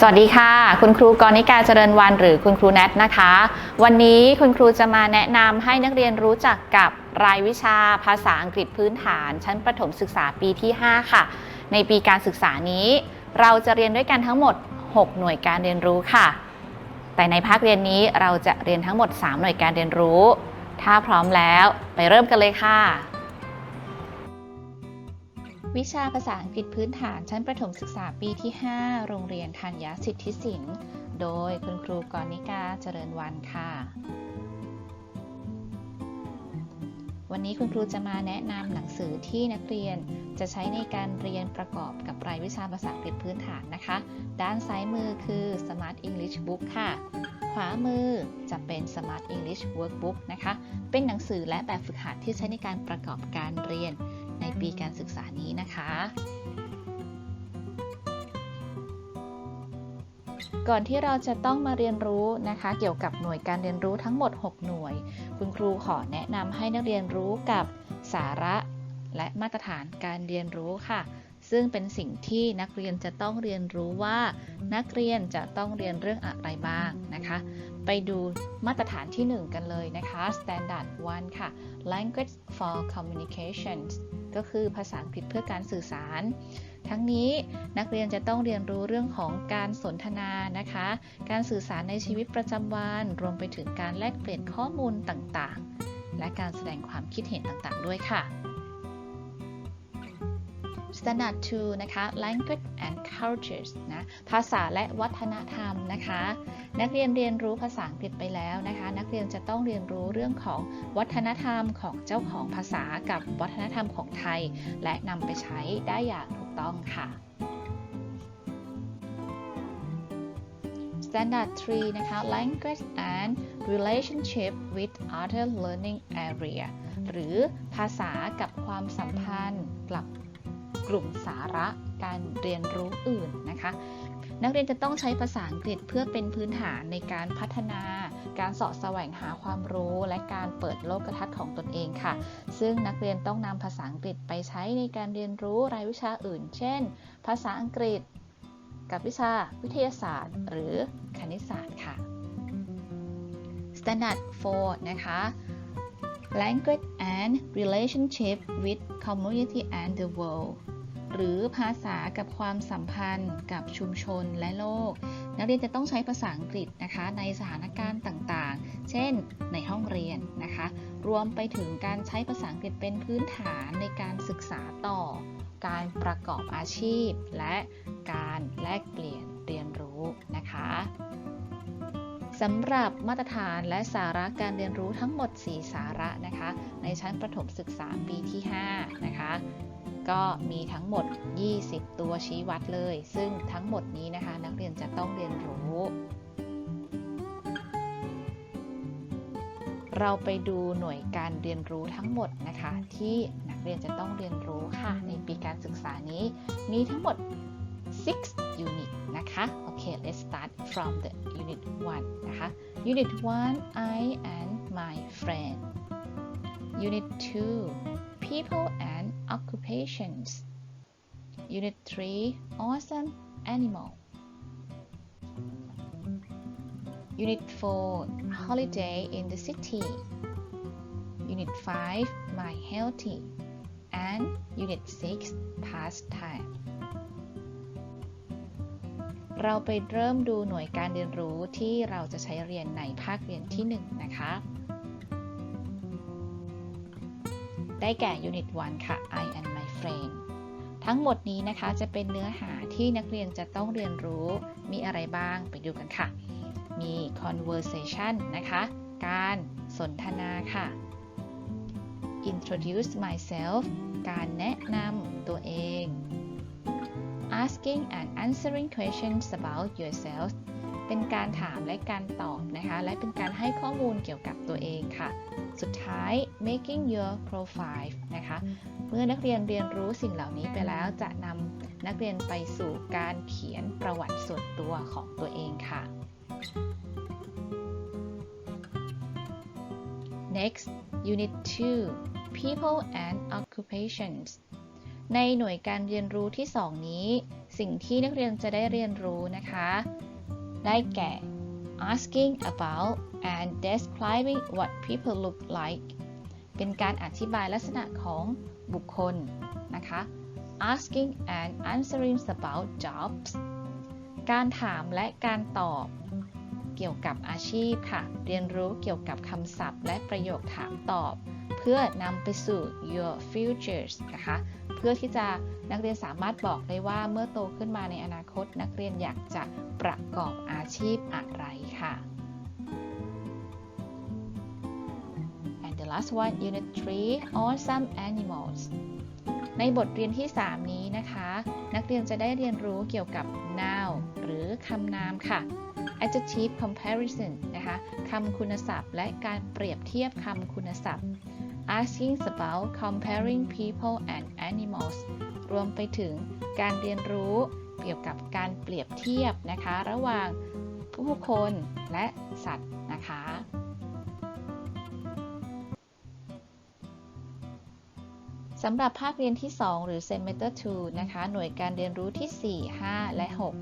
สวัสดีค่ะ คุณครูกรณิกาเจริญวันหรือคุณครูแนทนะคะ วันนี้คุณครูจะมาแนะนำให้นักเรียนรู้จักกับรายวิชาภาษาอังกฤษพื้นฐาน ชั้นประถมศึกษาปีที่ 5 ค่ะ ในปีการศึกษานี้ เราจะเรียนด้วยกันทั้งหมด 6 หน่วยการเรียนรู้ค่ะ แต่ในภาคเรียนนี้เราจะเรียนทั้งหมด 3 หน่วยการเรียนรู้ ถ้าพร้อมแล้วไปเริ่มกันเลยค่ะ วิชาภาษาอังกฤษพื้นฐานชั้นประถมศึกษาปีที่ 5 โรงเรียนธัญญสิทธิสินโดยคุณครูกรณิกาเจริญวันค่ะ วันนี้คุณครูจะมาแนะนำหนังสือที่นักเรียนจะใช้ในการเรียนประกอบกับรายวิชาภาษาอังกฤษพื้นฐานนะคะ ด้านซ้ายมือคือ Smart English Book ค่ะ ขวามือจะเป็น Smart English Workbook นะคะ เป็นหนังสือและแบบฝึกหัดที่ใช้ในการประกอบการเรียน ในปีการศึกษานี้นะคะ ก่อนที่เราจะต้องมาเรียนรู้นะคะ เกี่ยวกับหน่วยการเรียนรู้ทั้งหมด 6 หน่วย คุณครูขอแนะนำให้นักเรียนรู้กับสาระและมาตรฐานการเรียนรู้ค่ะ ซึ่งเป็นสิ่งที่นักเรียนจะต้องเรียนรู้ว่า นักเรียนจะต้องเรียนเรื่องอะไรบ้างนะคะ ไปดูมาตรฐานที่ 1 กันเลยนะคะ Standard 1 ค่ะ Language for Communications ก็คือภาษาอังกฤษเพื่อการสื่อสาร ทั้งนี้นักเรียนจะต้องเรียนรู้เรื่องของการสนทนานะคะ การสื่อสารในชีวิตประจำวันรวมไปถึงการแลกเปลี่ยนข้อมูลต่างๆ และการแสดงความคิดเห็นต่างๆ ด้วยค่ะ Standard 2 นะคะ Language and Cultures นะ ภาษาและวัฒนธรรมนะคะ นักเรียนเรียนรู้ภาษาอังกฤษไปแล้วนะคะ นักเรียนจะต้องเรียนรู้เรื่องของวัฒนธรรมของเจ้าของภาษากับวัฒนธรรมของไทย และนำไปใช้ได้อย่างถูกต้องค่ะ Standard 3 นะคะ Language and Relationship with Other Learning Area หรือภาษากับความสัมพันธ์กับ กลุ่มสาระการเรียนรู้อื่นนะคะ นักเรียนจะต้องใช้ภาษาอังกฤษเพื่อเป็นพื้นฐานในการพัฒนา การสาะแสวงหาความรู้ และการเปิดโลกทัศน์ของตนเองค่ะ ซึ่งนักเรียนต้องนำภาษาอังกฤษไปใช้ในการเรียนรู้รายวิชาอื่น เช่น ภาษาอังกฤษ กับวิชาวิทยาศาสตร์ หรือคณิตศาสตร์ค่ะ Standard 4นะคะ Language and Relationship with Community and the World หรือภาษากับความสัมพันธ์กับชุมชนและโลก นักเรียนจะต้องใช้ภาษาอังกฤษนะคะในสถานการณ์ต่างๆ เช่น ในห้องเรียนนะคะ รวมไปถึงการใช้ภาษาอังกฤษเป็นพื้นฐานในการศึกษาต่อ การประกอบอาชีพ และการแลกเปลี่ยนเรียนรู้นะคะ สำหรับมาตรฐานและสาระการเรียนรู้ทั้งหมด 4 สาระนะคะ ในชั้นประถมศึกษาปีที่ 5 นะคะ ก็มีทั้งหมด 20 ตัวชี้วัดเลย ซึ่งทั้งหมดนี้นะคะ นักเรียนจะต้องเรียนรู้ เราไปดูหน่วยการเรียนรู้ทั้งหมดนะคะ ที่นักเรียนจะต้องเรียนรู้ค่ะ ในปีการศึกษานี้ มีทั้งหมด 6 unit นะคะ โอเค let's start from the unit 1 นะคะ unit 1 I and my friend unit 2 people and occupations unit 3 awesome animal unit 4 holiday in the city unit 5 my healthy and unit 6 pastime เราไปเริ่มดูหน่วยการเรียนรู้ที่เราจะใช้เรียนในภาคเรียนที่ 1 นะคะ ได้แก่ Unit 1 ค่ะ I and my friend ทั้งหมดนี้นะคะจะเป็นเนื้อหาที่นักเรียนจะต้องเรียนรู้มีอะไรบ้างไปดูกันค่ะ มี conversation นะคะ การสนทนาค่ะ introduce myself การแนะนำตัวเอง asking and answering questions about yourself เป็นการถามและการตอบนะคะ และเป็นการให้ข้อมูลเกี่ยวกับตัวเองค่ะ สุดท้าย making your profile นะคะ เมื่อนักเรียนเรียนรู้สิ่งเหล่านี้ไปแล้วจะนำนักเรียนไปสู่การเขียนประวัติส่วนตัวของตัวเองค่ะ next unit 2 people and occupations ในหน่วยการเรียนรู้ที่ 2 นี้ สิ่งที่นักเรียนจะได้เรียนรู้นะคะ ได้แก่ asking about and describing what people look like เป็นการอธิบายลักษณะของบุคคลนะคะ asking and answering about jobs การถามและการตอบเกี่ยวกับอาชีพค่ะ เรียนรู้เกี่ยวกับคำศัพท์ และประโยคถามตอบ พื่อนำไปสู่ your futures นะคะ เพื่อที่จะนักเรียนสามารถบอกได้ว่าเมื่อโตขึ้นมาในอนาคต นักเรียนอยากจะประกอบอาชีพอะไรค่ะ and the last one unit 3 on some animals ในบทเรียนที่ 3 นี้นะคะ นักเรียนจะได้เรียนรู้เกี่ยวกับ noun หรือคำนามค่ะ adjective comparison นะคะคำคุณศัพท์ และการเปรียบเทียบคำคุณศัพท์ asking about comparing people and animals รวมไปถึงการเรียนรู้เกี่ยวกับการเปรียบเทียบนะคะ ระหว่างผู้คนและสัตว์นะคะ สำหรับภาคเรียนที่ 2 หรือ Semester 2 นะคะ หน่วยการเรียนรู้ที่ 4 5 และ 6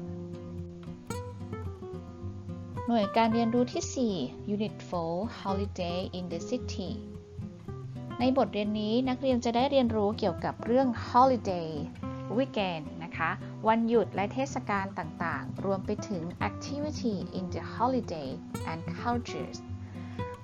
หน่วยการเรียนรู้ที่ 4 Unit 4 Holiday in the City ในบทเรียนนี้นักเรียนจะได้เรียนรู้เกี่ยวกับเรื่อง holiday weekend นะคะ วันหยุดและเทศกาลต่างๆ รวมไปถึง activity in the holiday and cultures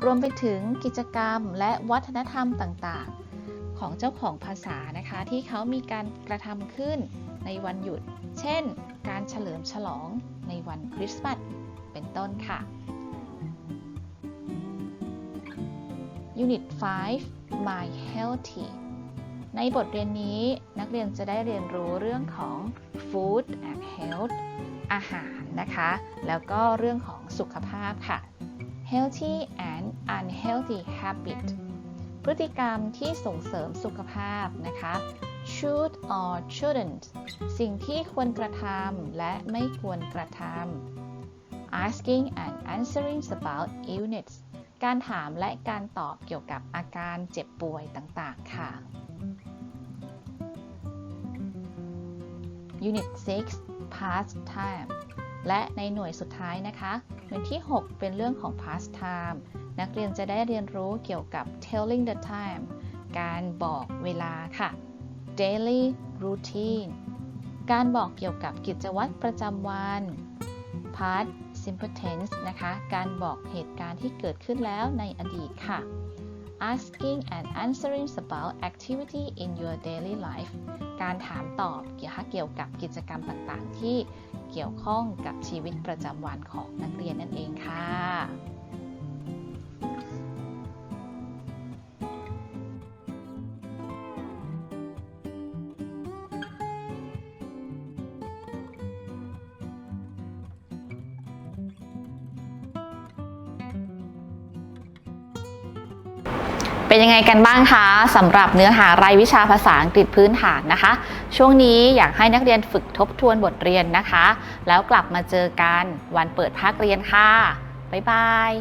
รวมไปถึงกิจกรรมและวัฒนธรรมต่างๆ ของเจ้าของภาษานะคะ ที่เขามีการกระทำขึ้นในวันหยุด เช่น การเฉลิมฉลองในวันคริสต์มาสเป็นต้นค่ะ Unit 5 My Healthy ในบทเรียนนี้นักเรียนจะได้เรียนรู้เรื่องของ Food and Health อาหารนะคะ แล้วก็เรื่องของสุขภาพค่ะ Healthy and Unhealthy Habit พฤติกรรมที่ส่งเสริมสุขภาพนะคะ should or shouldn't สิ่งที่ควรกระทำและไม่ควรกระทำ asking and answering about illness การถามและการตอบเกี่ยวกับอาการเจ็บป่วยต่างๆ ค่ะ Unit 6 Past Time และในหน่วยสุดท้ายนะคะหน่วยที่ 6 เป็นเรื่องของ past time นักเรียนจะได้เรียนรู้เกี่ยวกับ telling the time การบอกเวลาค่ะ daily routine การบอกเกี่ยวกับกิจวัตรประจำวัน past simple tense นะคะ การบอกเหตุการณ์ที่เกิดขึ้นแล้วในอดีตค่ะ asking and answering about activity in your daily life การถามตอบเกี่ยวกับกิจกรรมต่างๆ ที่เกี่ยวข้องกับชีวิตประจำวันของนักเรียนนั่นเองค่ะ เป็นยังไงกันบ้างคะสำหรับเนื้อหารายวิชาภาษาอังกฤษพื้นฐานนะคะ ช่วงนี้อยากให้นักเรียนฝึกทบทวนบทเรียนนะคะ แล้วกลับมาเจอกันวันเปิดภาคเรียนค่ะ บ๊ายบาย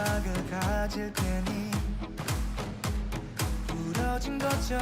마지막을 가질 테니. 부러진 것처럼